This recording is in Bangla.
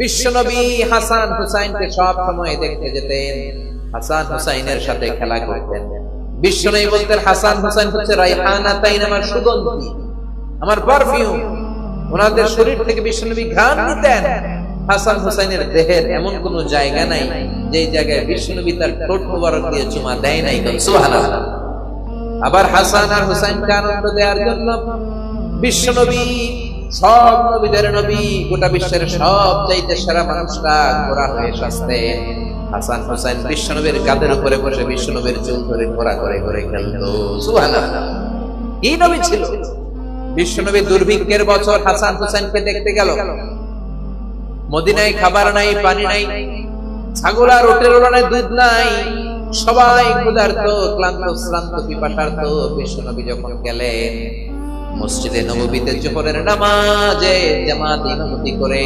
বিশ্বনবী হাসান হুসাইনকে সব সময় দেখতে যেতেন। হাসান হুসাইনের সাথে খেলা করতেন। বিশ্বনবী বলতেন, হাসান হুসাইন হচ্ছে রাইহানা তাইন আমার সুগন্ধি, আমার পারফিউম ওনাদের শরীর থেকে বিশ্বনবী ঘ্রাণ নিতেন। হাসান হুসাইনের দেহের এমন কোন জায়গা নাই যে জায়গায় বিশ্বনবী তার ঠোঁট মোবারক দিয়ে চুমা দেয় নাই। সুবহানাল্লাহ। আবার হাসান আর হুসাইনকে আনন্দ দেওয়ার জন্য বিশ্বনবী সব নবীদের নবী, গোটা বিশ্বের সব চাইতে সেরা মানুষরা ঘোরা হয়ে সাজতে হাসান হুসাইন বিশ্বনবীর কাঁধের উপরে বসে বিশ্বনবীর চুল ধরে ঘোরা করে ঘরে খেলতো। সুবহানাল্লাহ। কি নবী ছিল? বিশ্বনবী দুর্ভিক্ষের বছর হাসান হুসাইনকে দেখতে গেল। মদিনায় খাবার নাই, পানি নাই, ছাগল আর ওটের ওড়ানায় দুধ নাই। সবাই ক্ষুধার্ত, ক্লান্ত, শ্রান্ত, পিপাসার্ত বিশ্বনবী যখন গেলেন মসজিদে নববীতে জোহরের নামাজে জামাত ইমামতি করে